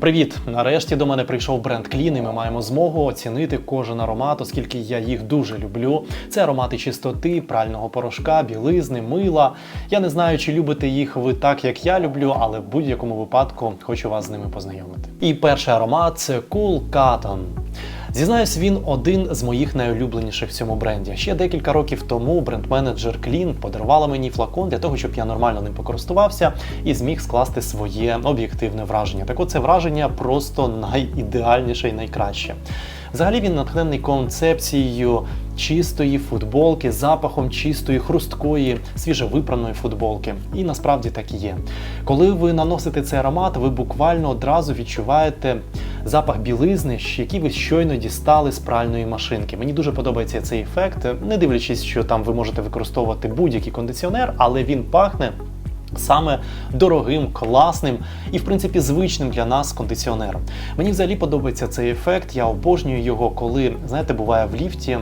Привіт! Нарешті до мене прийшов бренд Клін, і ми маємо змогу оцінити кожен аромат, оскільки я їх дуже люблю. Це аромати чистоти, прального порошка, білизни, мила. Я не знаю, чи любите їх ви так, як я люблю, але в будь-якому випадку хочу вас з ними познайомити. І перший аромат це Cool Cotton. Зізнаюсь, він один з моїх найулюбленіших в цьому бренді. Ще декілька років тому бренд-менеджер Clean подарувала мені флакон для того, щоб я нормально ним покористувався і зміг скласти своє об'єктивне враження. Так от це враження просто найідеальніше і найкраще. Взагалі він натхнений концепцією чистої футболки, запахом чистої, хрусткої, свіжевипраної футболки. І насправді так і є. Коли ви наносите цей аромат, ви буквально одразу відчуваєте запах білизни, який ви щойно дістали з пральної машинки. Мені дуже подобається цей ефект, не дивлячись, що там ви можете використовувати будь-який кондиціонер, але він пахне. Саме дорогим, класним і, в принципі, звичним для нас кондиціонером. Мені взагалі подобається цей ефект. Я обожнюю його, коли знаєте, буває в ліфті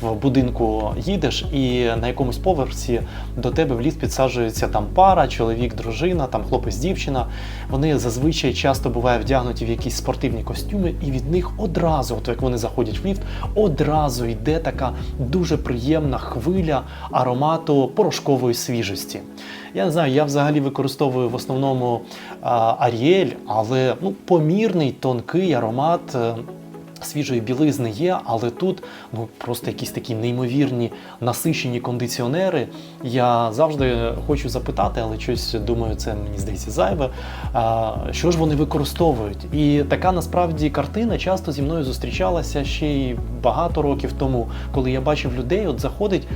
в будинку їдеш, і на якомусь поверсі до тебе в ліфт підсаджується там пара, чоловік, дружина, там хлопець, дівчина. Вони зазвичай часто бувають вдягнуті в якісь спортивні костюми, і від них одразу, от як вони заходять в ліфт, одразу йде така дуже приємна хвиля аромату порошкової свіжості. Я не знаю, я взагалі використовую в основному Аріель, але ну, помірний тонкий аромат. е, Свіжої білизни є, але тут ну просто якісь такі неймовірні насичені кондиціонери. Я завжди хочу запитати, але щось думаю, це мені здається зайве. А, що ж вони використовують? І така насправді картина часто зі мною зустрічалася ще й багато років тому, коли я бачив людей, от заходить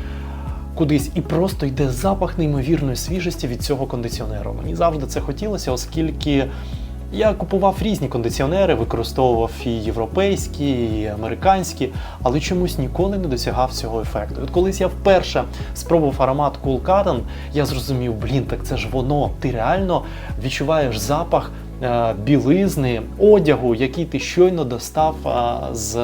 кудись і просто йде запах неймовірної свіжості від цього кондиціонеру. Мені завжди це хотілося, оскільки. Я купував різні кондиціонери, використовував і європейські, і американські, але чомусь ніколи не досягав цього ефекту. От колись я вперше спробував аромат Cool Cotton, я зрозумів, блін, так це ж воно. Ти реально відчуваєш запах білизни, одягу, який ти щойно достав е, з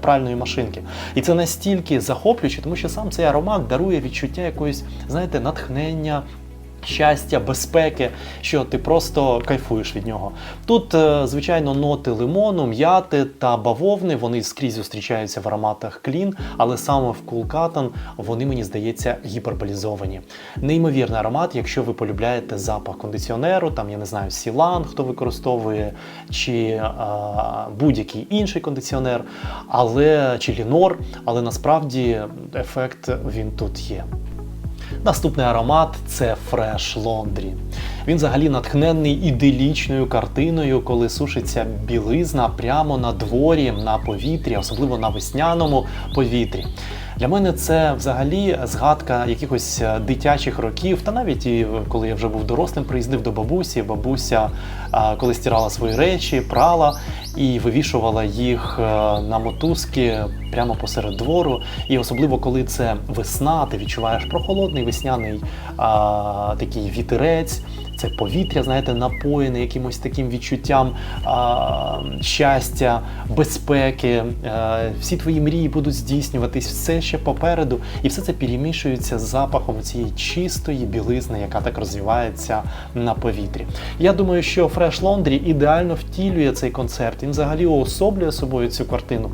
пральної машинки. І це настільки захоплююче, тому що сам цей аромат дарує відчуття якоїсь, знаєте, натхнення щастя, безпеки, що ти просто кайфуєш від нього. Тут, е, звичайно, ноти лимону, м'яти та бавовни, вони скрізь зустрічаються в ароматах клін, але саме в Cotton вони, мені здається, гіперболізовані. Неймовірний аромат, якщо ви полюбляєте запах кондиціонеру, там, я не знаю, Сілан, хто використовує, чи е, будь-який інший кондиціонер, але чи лінор, але насправді ефект він тут є. Наступний аромат це Fresh Laundry. Він взагалі натхнений іделічною картиною, коли сушиться білизна прямо на дворі, на повітрі, особливо на весняному повітрі. Для мене це взагалі згадка якихось е, дитячих років, та навіть і коли я вже був дорослим, приїздив до бабусі. Бабуся коли стирала свої речі, прала і вивішувала їх е, на мотузки прямо посеред двору. І особливо коли це весна, ти відчуваєш прохолодний весняний такий вітерець. Це повітря, знаєте, напоєне якимось таким відчуттям а, щастя, безпеки. Е, всі твої мрії будуть здійснюватись, все ще попереду, і все це перемішується з запахом цієї чистої білизни, яка так розвивається на повітрі. Я думаю, що Fresh Laundry ідеально втілює цей концепт. Він взагалі уособлює собою цю картину.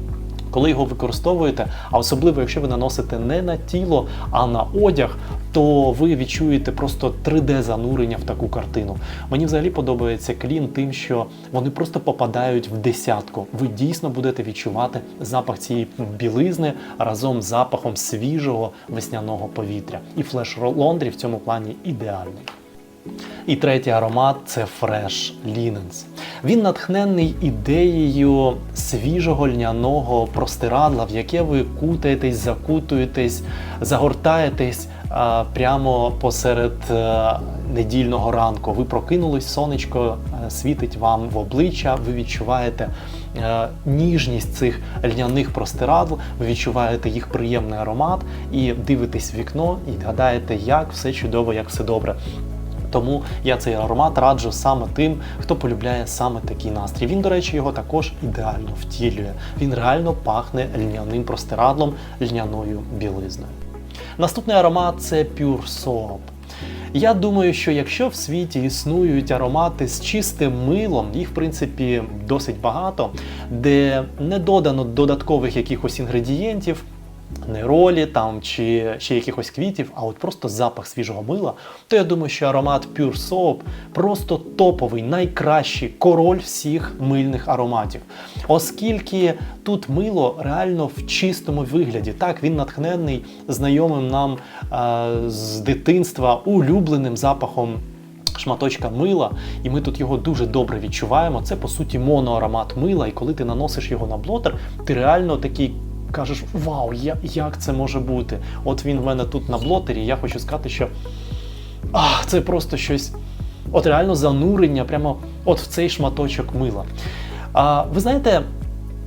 Коли його використовуєте, а особливо якщо ви наносите не на тіло, а на одяг, то ви відчуєте просто 3D-занурення в таку картину. Мені взагалі подобається клін тим, що вони просто попадають в десятку. Ви дійсно будете відчувати запах цієї білизни разом з запахом свіжого весняного повітря. І флеш Laundry в цьому плані ідеальний. І третій аромат це Fresh Linens. Він натхнений ідеєю свіжого льняного простирадла, в яке ви кутаєтесь, закутуєтесь, загортаєтесь а, прямо посеред е, недільного ранку. Ви прокинулись, сонечко е, світить вам в обличчя, ви відчуваєте е, ніжність цих льняних простирадл, ви відчуваєте їх приємний аромат і дивитесь в вікно і гадаєте, як все чудово, як все добре. Тому я цей аромат раджу саме тим, хто полюбляє саме такий настрій. Він, до речі, його також ідеально втілює. Він реально пахне льняним простирадлом, льняною білизною. Наступний аромат це Pure Soap. Я думаю, що якщо в світі існують аромати з чистим милом, їх в принципі досить багато, де не додано додаткових якихось інгредієнтів. Не ролі там чи ще якихось квітів, а от просто запах свіжого мила, то я думаю, що аромат Pure Soap просто топовий, найкращий король всіх мильних ароматів. Оскільки тут мило реально в чистому вигляді. Так, він натхнений знайомим нам а, з дитинства улюбленим запахом шматочка мила, і ми тут його дуже добре відчуваємо. Це по суті моноаромат мила, і коли ти наносиш його на блотер, ти реально такий. Кажеш, вау, я, як це може бути? От він в мене тут на блотері. Я хочу сказати, що ах, це просто щось, от реально занурення, прямо от в цей шматочок мила. А, ви знаєте,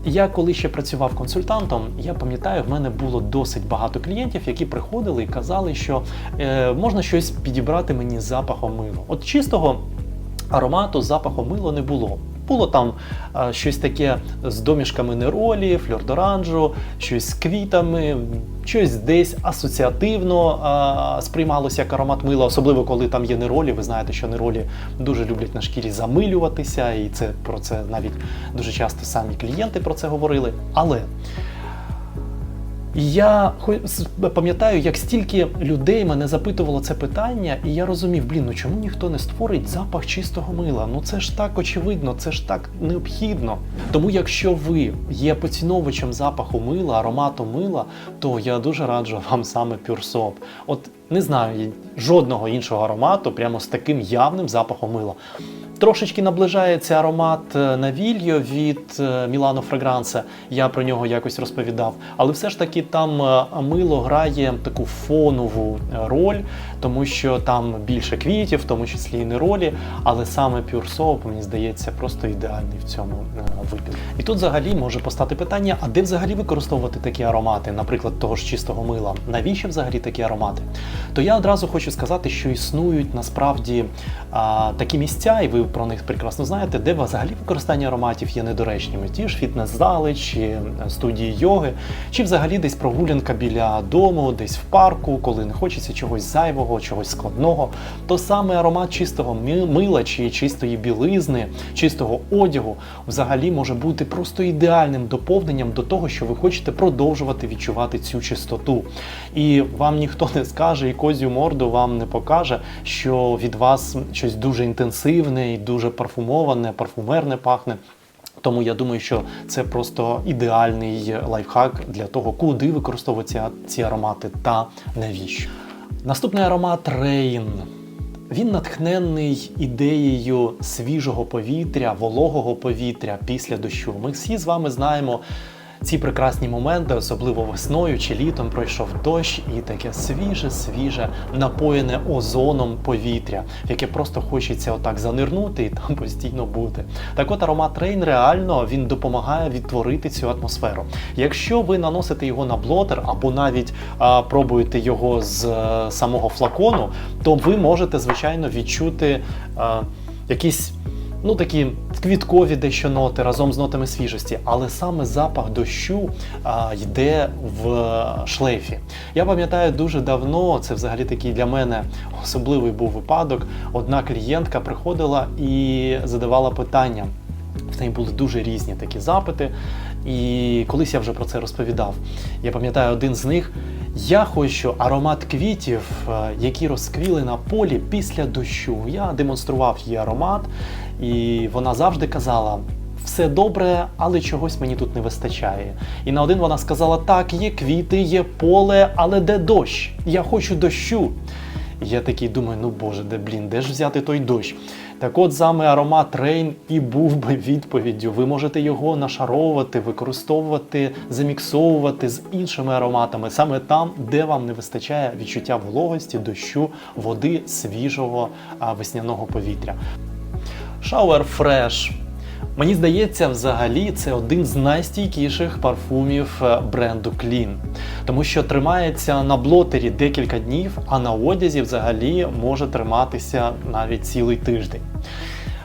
я коли ще працював консультантом, я пам'ятаю, в мене було досить багато клієнтів, які приходили і казали, що е, можна щось підібрати мені запахом мила. От чистого аромату запаху мила не було. Було там а, щось таке з домішками неролі, фльордоранжу, щось з квітами, щось десь асоціативно а, сприймалося як аромат мила, особливо коли там є неролі. Ви знаєте, що неролі дуже люблять на шкірі замилюватися, і це про це навіть дуже часто самі клієнти про це говорили. Але я пам'ятаю, як стільки людей мене запитувало це питання, і я розумів, блін, ну чому ніхто не створить запах чистого мила? Ну це ж так очевидно, це ж так необхідно. Тому, якщо ви є поціновувачем запаху мила, аромату мила, то я дуже раджу вам саме Soap. От не знаю жодного іншого аромату, прямо з таким явним запахом мила. Трошечки наближається аромат Навільо від Milano Fragrance, я про нього якось розповідав. Але все ж таки там е, мило грає таку фонову е, роль, тому що там більше квітів, в тому числі і не ролі. Але саме Pure Soap, мені здається, просто ідеальний в цьому е, випадку. І тут взагалі може постати питання: а де взагалі використовувати такі аромати, наприклад, того ж чистого мила? Навіщо взагалі такі аромати? То я одразу хочу сказати, що існують насправді а, такі місця, і ви про них прекрасно знаєте, де взагалі використання ароматів є недоречними. Ті ж фітнес-зали, чи студії йоги, чи взагалі десь прогулянка біля дому, десь в парку, коли не хочеться чогось зайвого, чогось складного. То саме аромат чистого мила чи чистої білизни, чистого одягу взагалі може бути просто ідеальним доповненням до того, що ви хочете продовжувати відчувати цю чистоту. І вам ніхто не скаже, і козю морду вам не покаже, що від вас щось дуже інтенсивне дуже парфумоване, парфумерне пахне. Тому я думаю, що це просто ідеальний лайфхак для того, куди використовуються ці аромати та навіщо. Наступний аромат Рейн. Він натхнений ідеєю свіжого повітря, вологого повітря після дощу. Ми всі з вами знаємо ці прекрасні моменти, особливо весною чи літом, пройшов дощ, і таке свіже, свіже, напоєне озоном повітря, в яке просто хочеться отак занирнути і там постійно бути. Так от аромат Рейн реально він допомагає відтворити цю атмосферу. Якщо ви наносите його на блотер або навіть а, пробуєте його з а, самого флакону, то ви можете звичайно відчути а, якісь ну такі квіткові дещо ноти разом з нотами свіжості, але саме запах дощу а, йде в шлейфі. Я пам'ятаю дуже давно, це взагалі такий для мене особливий був випадок. Одна клієнтка приходила і задавала питання. В неї були дуже різні такі запити. І колись я вже про це розповідав. Я пам'ятаю один з них. Я хочу аромат квітів, е, які розквіли на полі після дощу. Я демонстрував її аромат, і вона завжди казала: все добре, але чогось мені тут не вистачає. І на один вона сказала: так, є квіти, є поле, але де дощ? Я хочу дощу. Я такий думаю, ну боже, де блін, де ж взяти той дощ? Так от саме аромат Рейн і був би відповіддю. Ви можете його нашаровувати, використовувати, заміксовувати з іншими ароматами, саме там, де вам не вистачає відчуття вологості, дощу, води, свіжого весняного повітря. Shower Fresh. Мені здається, взагалі це один з найстійкіших парфумів е, бренду Clean. Тому що тримається на блотері декілька днів, а на одязі взагалі може триматися навіть цілий тиждень.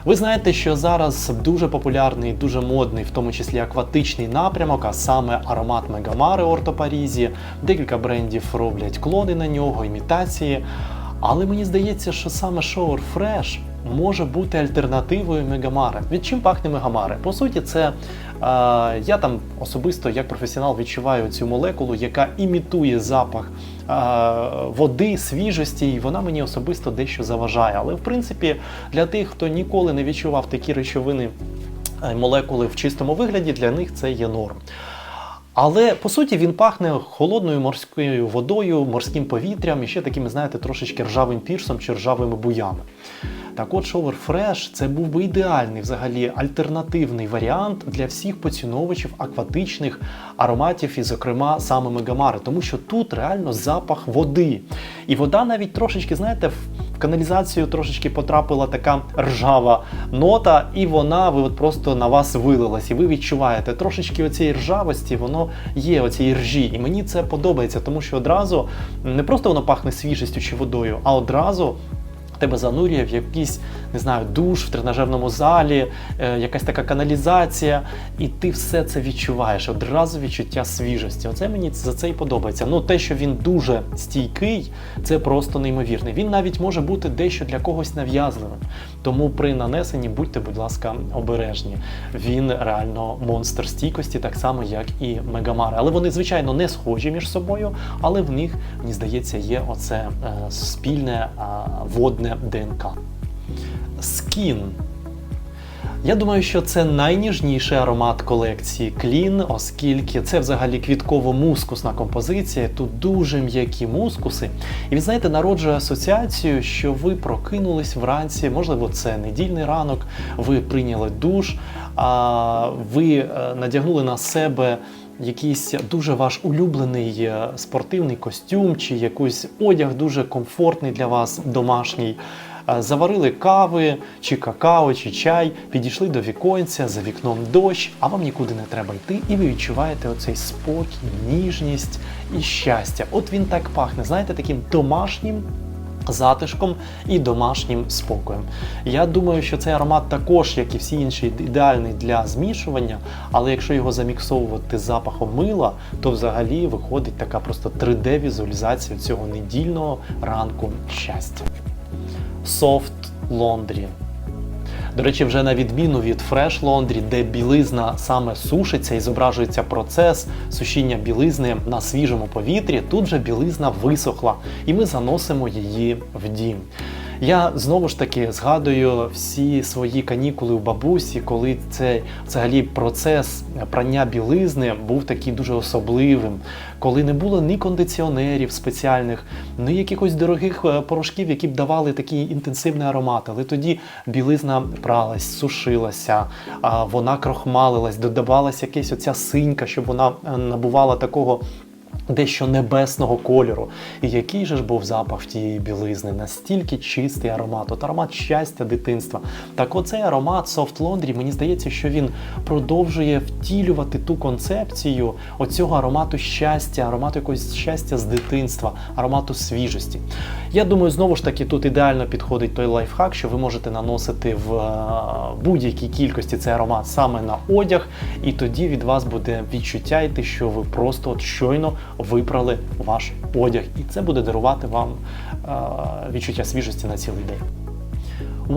Ви знаєте, що зараз дуже популярний, дуже модний, в тому числі акватичний напрямок, а саме аромат Мегамари Орто Парізі. Декілька брендів роблять клони на нього, імітації. Але мені здається, що саме Shower Fresh може бути альтернативою Мегамари. Від чим пахне Мегамари? По суті, це е, я там особисто як професіонал відчуваю цю молекулу, яка імітує запах е, води, свіжості, і вона мені особисто дещо заважає. Але в принципі, для тих, хто ніколи не відчував такі речовини е, молекули в чистому вигляді, для них це є норм. Але по суті він пахне холодною морською водою, морським повітрям і ще такими, знаєте, трошечки ржавим пірсом чи ржавими буями. Так от Shower Fresh це був би ідеальний взагалі альтернативний варіант для всіх поціновувачів акватичних ароматів, і, зокрема, саме Мегамари, тому що тут реально запах води. І вода навіть трошечки, знаєте, в каналізацію трошечки потрапила така ржава нота, і вона ви от просто на вас вилилась, і ви відчуваєте трошечки оцієї ржавості, воно є оцієї ржі. І мені це подобається, тому що одразу не просто воно пахне свіжістю чи водою, а одразу. Тебе занурює в якийсь, не знаю, душ в тренажерному залі, е, якась така каналізація, і ти все це відчуваєш. Одразу відчуття свіжості. Оце мені за це і подобається. Ну, те, що він дуже стійкий, це просто неймовірне. Він навіть може бути дещо для когось нав'язливим. Тому при нанесенні будьте, будь ласка, обережні. Він реально монстр стійкості, так само, як і Мегамари. Але вони, звичайно, не схожі між собою, але в них, мені здається, є оце е, спільне е, водне ДНК. Скін. Я думаю, що це найніжніший аромат колекції Клін, оскільки це взагалі квітково-мускусна композиція. Тут дуже м'які мускуси. І ви знаєте, народжує асоціацію, що ви прокинулись вранці, можливо, це недільний ранок, ви прийняли душ, а ви е, надягнули на себе. Якийсь дуже ваш улюблений е, спортивний костюм чи якийсь одяг дуже комфортний для вас домашній. Е, Заварили кави, чи какао, чи чай, підійшли до віконця, за вікном дощ, а вам нікуди не треба йти, і ви відчуваєте оцей спокій, ніжність і щастя. От він так пахне, знаєте, таким домашнім затишком і домашнім спокоєм. Я думаю, що цей аромат також, як і всі інші, ідеальний для змішування, але якщо його заміксовувати з запахом мила, то взагалі виходить така просто 3D-візуалізація цього недільного ранку щастя. Soft Laundry. До речі, вже на відміну від Fresh Laundry, де білизна саме сушиться і зображується процес сушіння білизни на свіжому повітрі, тут же білизна висохла, і ми заносимо її в дім. Я знову ж таки згадую всі свої канікули у бабусі, коли цей взагалі процес прання білизни був такий дуже особливим, коли не було ні кондиціонерів спеціальних, ні якихось дорогих е, порошків, які б давали такий інтенсивний аромат. Але тоді білизна пралась, сушилася, вона крохмалилась, додавалася якась оця синька, щоб вона е, набувала такого. Дещо небесного кольору. І який же ж був запах тієї білизни, настільки чистий аромат, от аромат щастя дитинства. Так оцей аромат Soft Laundry, мені здається, що він продовжує втілювати ту концепцію оцього аромату щастя, аромату якогось щастя з дитинства, аромату свіжості. Я думаю, знову ж таки, тут ідеально підходить той лайфхак, що ви можете наносити в е, будь-якій кількості цей аромат саме на одяг, і тоді від вас буде відчуття йти, що ви просто от щойно випрали ваш одяг, і це буде дарувати вам е, відчуття свіжості на цілий день.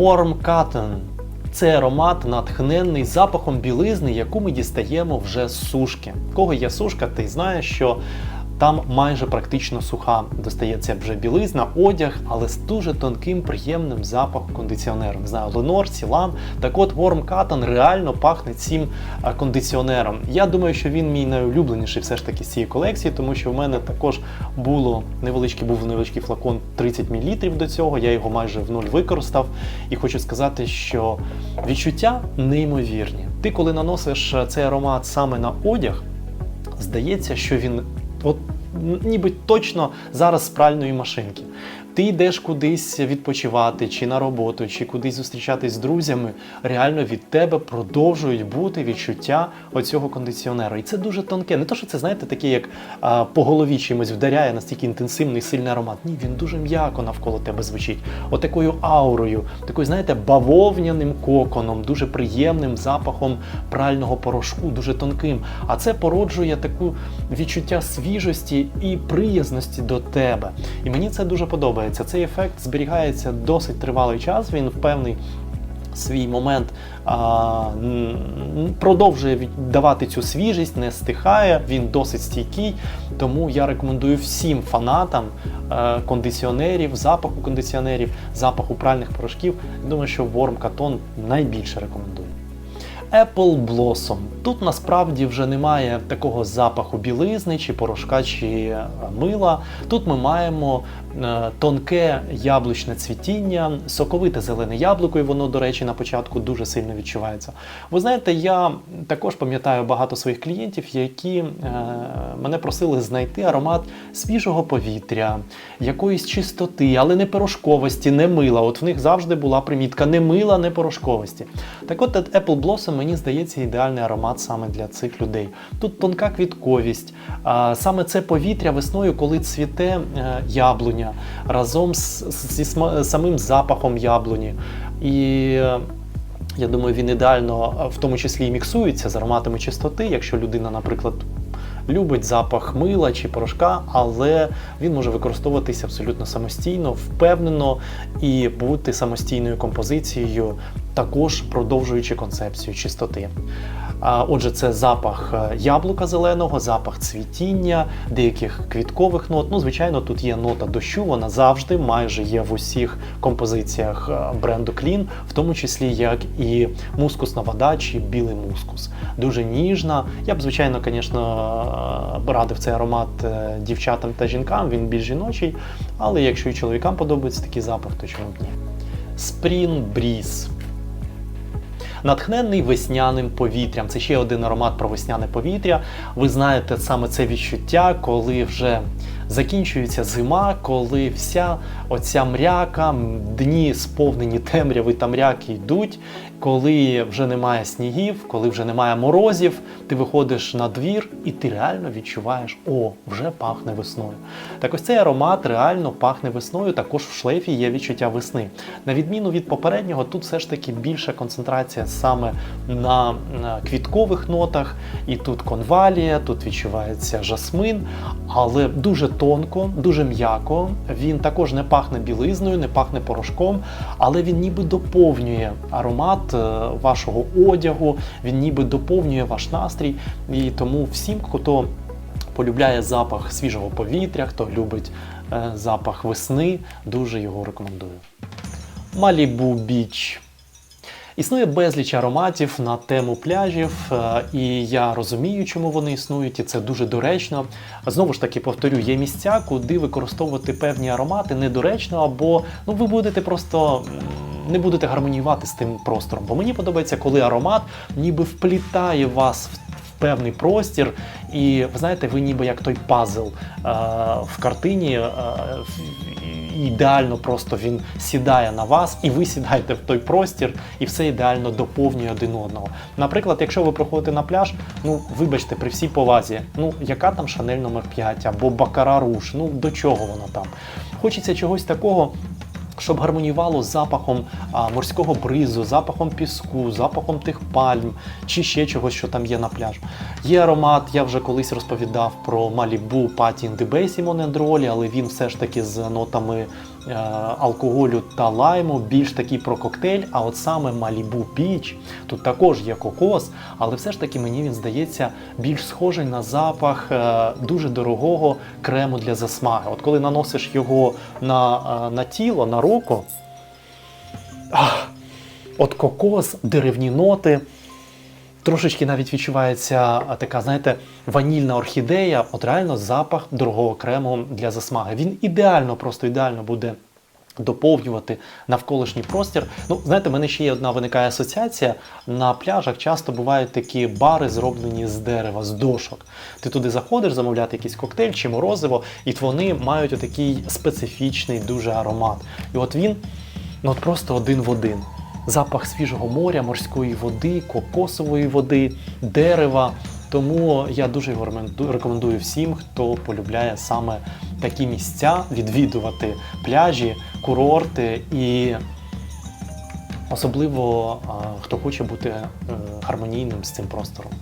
Warm Cotton – це аромат натхненний запахом білизни, яку ми дістаємо вже з сушки. Кого є сушка, ти знаєш, що там майже практично суха достається вже білизна, одяг, але з дуже тонким, приємним запахом кондиціонеру. Не знаю, Ленор, Сілан. Так от Warm Cotton реально пахне цим кондиціонером. Я думаю, що він мій найулюбленіший все ж таки з цієї колекції, тому що в мене також було невеличкий, був невеличкий флакон 30 мл до цього. Я його майже в нуль використав. І хочу сказати, що відчуття неймовірні. Ти, коли наносиш цей аромат саме на одяг, здається, що він от ніби точно зараз з пральної машинки. Ти йдеш кудись відпочивати, чи на роботу, чи кудись зустрічатись з друзями. Реально від тебе продовжують бути відчуття оцього кондиціонеру. І це дуже тонке. Не то, що це, знаєте, таке, як а, по голові чимось вдаряє настільки інтенсивний сильний аромат. Ні, він дуже м'яко навколо тебе звучить. Отакою аурою, такою, знаєте, бавовняним коконом, дуже приємним запахом прального порошку, дуже тонким. А це породжує таку відчуття свіжості і приязності до тебе. І мені це дуже подобається. Подобається. Цей ефект зберігається досить тривалий час. Він в певний свій момент а, продовжує давати цю свіжість, не стихає, він досить стійкий. Тому я рекомендую всім фанатам е, кондиціонерів, запаху кондиціонерів, запаху пральних порошків. Думаю, що Worm Katon найбільше рекомендую. Apple Blossom. Тут насправді вже немає такого запаху білизни, чи порошка, чи е, мила. Тут ми маємо тонке яблучне цвітіння, соковите зелене яблуко, і воно, до речі, на початку дуже сильно відчувається. Ви знаєте, я також пам'ятаю багато своїх клієнтів, які е, мене просили знайти аромат свіжого повітря, якоїсь чистоти, але не порошковості, не мила. От в них завжди була примітка не мила, не порошковості. Так от Apple Blossom, мені здається, ідеальний аромат саме для цих людей. Тут тонка квітковість, саме це повітря весною, коли цвіте е, яблуня разом з, зі самим запахом яблуні. І е, я думаю, він ідеально е, в тому числі і міксується з ароматами чистоти, якщо людина, наприклад, любить запах мила чи порошка, але він може використовуватися абсолютно самостійно, впевнено і бути самостійною композицією, також продовжуючи концепцію чистоти. Отже, це запах е, яблука зеленого, запах цвітіння, деяких квіткових нот. Ну, звичайно, тут є нота дощу, вона завжди майже є в усіх композиціях е, бренду Clean, в тому числі як і мускусна вода чи білий мускус. Дуже ніжна. Я б, звичайно, звісно, е, радив цей аромат дівчатам та жінкам, він більш жіночий, але якщо і чоловікам подобається такий запах, то чому б ні? Spring Breeze. Натхнений весняним повітрям. Це ще один аромат про весняне повітря. Ви знаєте саме це відчуття, коли вже закінчується зима, коли вся оця мряка, дні сповнені темряви та мряки йдуть, коли вже немає снігів, коли вже немає морозів, ти виходиш на двір і ти реально відчуваєш, о, вже пахне весною. Так ось цей аромат реально пахне весною, також в шлейфі є відчуття весни. На відміну від попереднього, тут все ж таки більша концентрація саме на, квіткових нотах, і тут конвалія, тут відчувається жасмин, але дуже тонко, дуже м'яко. Він також не пахне білизною, не пахне порошком, але він ніби доповнює аромат е, вашого одягу, він ніби доповнює ваш настрій. І тому всім, хто полюбляє запах свіжого повітря, хто любить е, запах весни, дуже його рекомендую. Малібу Біч. Існує безліч ароматів на тему пляжів, е, і я розумію, чому вони існують, і це дуже доречно. Знову ж таки, повторю, є місця, куди використовувати певні аромати недоречно, або ну ви будете просто не будете гармоніювати з тим простором. Бо мені подобається, коли аромат ніби вплітає вас в. Певний простір, і ви знаєте, ви ніби як той пазл е, в картині. Е, ідеально просто він сідає на вас, і ви сідаєте в той простір, і все ідеально доповнює один одного. Наприклад, якщо ви приходите на пляж, ну вибачте, при всій повазі, ну яка там Шанель номер 5 або Бакара Руш, ну до чого воно там? Хочеться чогось такого. Щоб гармоніювало з запахом морського бризу, запахом піску, запахом тих пальм чи ще чогось, що там є на пляжу. Є аромат, я вже колись розповідав про in the Bay Simone Androli, але він все ж таки з нотами алкоголю та лайму, більш такий про коктейль. А от саме Malibu Beach, тут також є кокос, але все ж таки мені він здається більш схожий на запах е, дуже дорогого крему для засмаги. От коли наносиш його на, е, на тіло, на руку. Ах, от кокос, деревні ноти. Трошечки навіть відчувається така, знаєте, ванільна орхідея, от реально запах дорогого крему для засмаги. Він ідеально, просто ідеально буде доповнювати навколишній простір. Ну, знаєте, в мене ще є одна виникає асоціація. На пляжах часто бувають такі бари, зроблені з дерева, з дошок. Ти туди заходиш замовляти якийсь коктейль чи морозиво, і вони мають отакий специфічний дуже аромат. І от він ну, от просто один в один. Запах свіжого моря, морської води, кокосової води, дерева. Тому я дуже його рекомендую всім, хто полюбляє саме такі місця, відвідувати пляжі, курорти і особливо хто хоче бути е, гармонійним з цим простором.